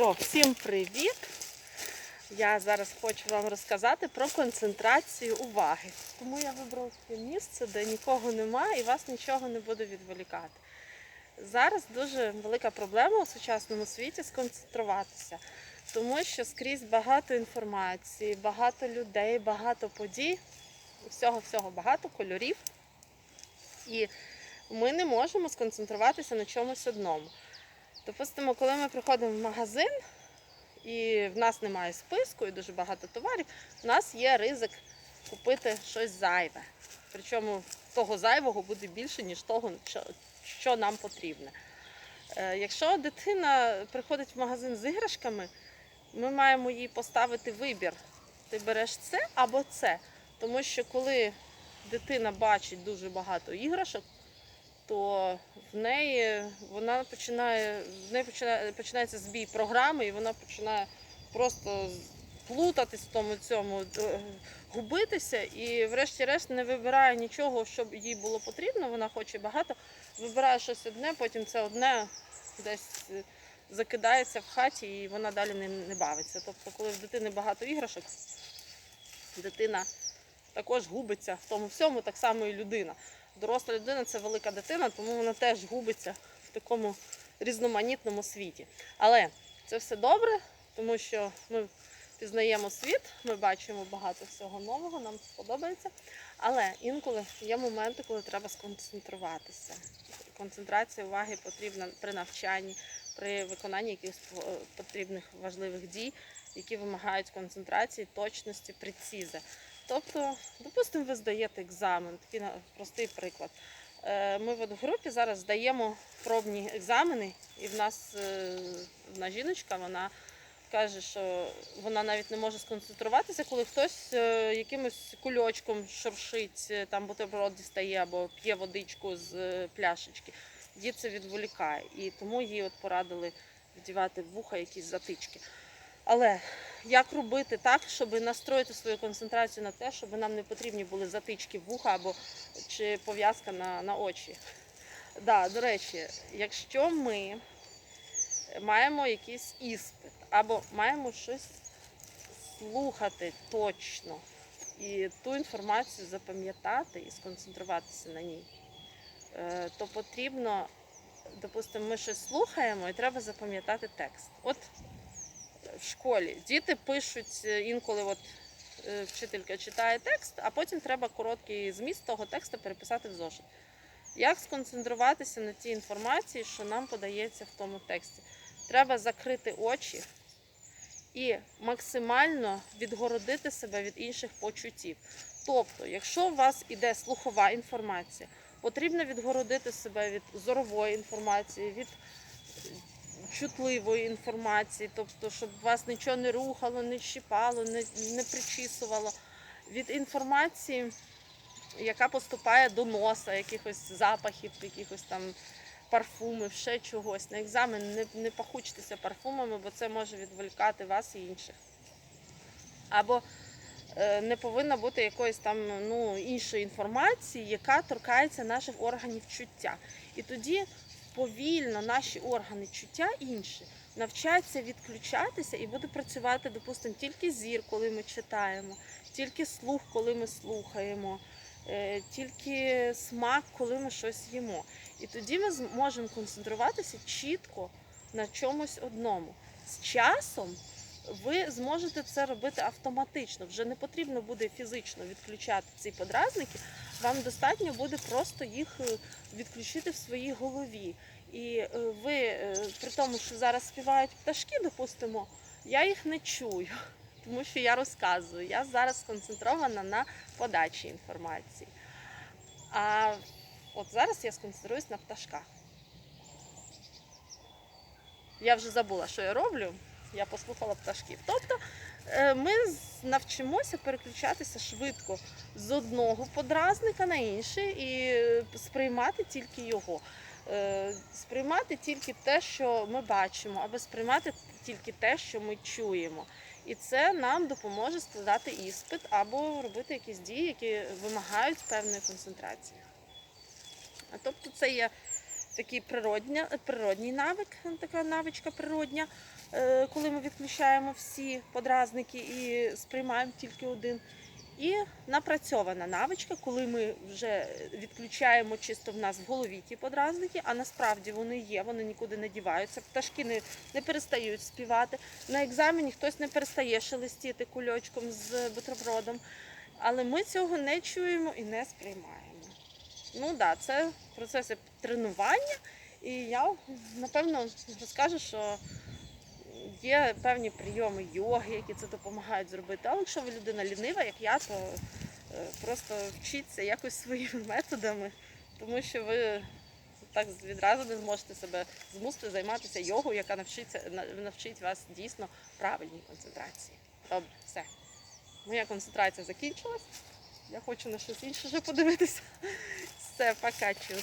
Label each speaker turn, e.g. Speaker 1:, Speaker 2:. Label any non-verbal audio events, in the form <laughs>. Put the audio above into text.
Speaker 1: Що, всім привіт! Я зараз хочу вам розказати про концентрацію уваги. Тому я вибрала таке місце, де нікого немає і вас нічого не буде відволікати. Зараз дуже велика проблема у сучасному світі сконцентруватися, тому що скрізь багато інформації, багато людей, багато подій, всього-всього багато кольорів. І ми не можемо сконцентруватися на чомусь одному. Допустимо, коли ми приходимо в магазин і в нас немає списку і дуже багато товарів, у нас є ризик купити щось зайве. Причому того зайвого буде більше, ніж того, що- нам потрібне. Е, Якщо дитина приходить в магазин з іграшками, ми маємо їй поставити вибір. Ти береш це або це. Тому що коли дитина бачить дуже багато іграшок, то в неї вона починає в неї починає починається збій програми, і вона починає просто плутатись в тому цьому, е, губитися, і врешті-решт не вибирає нічого, щоб їй було потрібно. Вона хоче багато, вибирає щось одне, потім це одне десь е, закидається в хаті, і вона далі ним не бавиться. Тобто, коли в дитини багато іграшок, дитина також губиться в тому всьому, так само і людина. Доросла людина це велика дитина, тому вона теж губиться в такому різноманітному світі. Але це все добре, тому що ми пізнаємо світ, ми бачимо багато всього нового, нам це подобається. Але інколи є моменти, коли треба сконцентруватися. Концентрація уваги потрібна при навчанні, при виконанні якихось е, потрібних важливих дій, які вимагають концентрації, точності, прецізи. Тобто, допустимо, ви здаєте екзамен, такий простий приклад. Е, Ми в групі зараз здаємо пробні екзамени, і в нас е, одна жіночка, вона каже, що вона навіть не може сконцентруватися, коли хтось е, якимось кульочком шуршить, там бутерброд дістає або п'є водичку з пляшечки. Її це відволікає. І тому їй от порадили вдівати вуха якісь затички. Але як робити так, щоб настроїти свою концентрацію на те, щоб нам не потрібні були затички в вуха або чи пов'язка на, на очі? Да, до речі, якщо ми маємо якийсь іспит або маємо щось слухати точно і ту інформацію запам'ятати і сконцентруватися на ній, е, то потрібно, допустимо, ми щось слухаємо і треба запам'ятати текст. От в школі діти пишуть е, інколи, от е, вчителька читає текст, а потім треба короткий зміст того тексту переписати в зошит. Як сконцентруватися на тій інформації, що нам подається в тому тексті? Треба закрити очі і максимально відгородити себе від інших почуттів. Тобто, якщо у вас іде слухова інформація, потрібно відгородити себе від зорової інформації, від чутливої інформації, тобто, щоб вас нічого не рухало, не щипало, не, не причісувало. Від інформації, яка поступає до носа, якихось запахів, якихось там парфумів, ще чогось. На екзамен не, не пахучтеся парфумами, бо це може відволікати вас і інших. Або е, не повинно бути якоїсь там ну, іншої інформації, яка торкається наших органів чуття. І тоді повільно наші органи чуття інші навчаться відключатися і буде працювати, допустимо, тільки зір, коли ми читаємо, тільки слух, коли ми слухаємо, е, тільки смак, коли ми щось їмо. І тоді ми зможемо концентруватися чітко на чомусь одному. З часом ви зможете це робити автоматично. Вже не потрібно буде фізично відключати ці подразники. Вам достатньо буде просто їх е, відключити в своїй голові. І е, ви, е, при тому, що зараз співають пташки, допустимо, я їх не чую, <laughs> тому що я розказую. Я зараз сконцентрована на подачі інформації. А от зараз я сконцентруюсь на пташках. Я вже забула, що я роблю. Я послухала пташків. Тобто ми навчимося переключатися швидко з одного подразника на інший і е, сприймати тільки його. Е, Сприймати тільки те, що ми бачимо, або сприймати тільки те, що ми чуємо. І це нам допоможе складати іспит або робити якісь дії, які вимагають певної концентрації. Тобто це є такий природня, природній навик, така навичка природня, е, коли ми відключаємо всі подразники і сприймаємо тільки один. І напрацьована навичка, коли ми вже відключаємо чисто в нас в голові ті подразники, а насправді вони є, вони нікуди не діваються. Пташки не, не перестають співати. На екзамені хтось не перестає шелестіти кульочком з бутербродом. Але ми цього не чуємо і не сприймаємо. Ну так, да, це процеси тренування, і я напевно розкажу, що є певні прийоми йоги, які це допомагають зробити. Але якщо ви людина лінива, як я, то е, просто вчіться якось своїми <laughs> методами, тому що ви так відразу не зможете себе змусити займатися йогою, яка навчиться, навчить вас дійсно правильній концентрації. Добре, все. Моя концентрація закінчилась. Я хочу на щось інше вже подивитися. Все, пока, чус.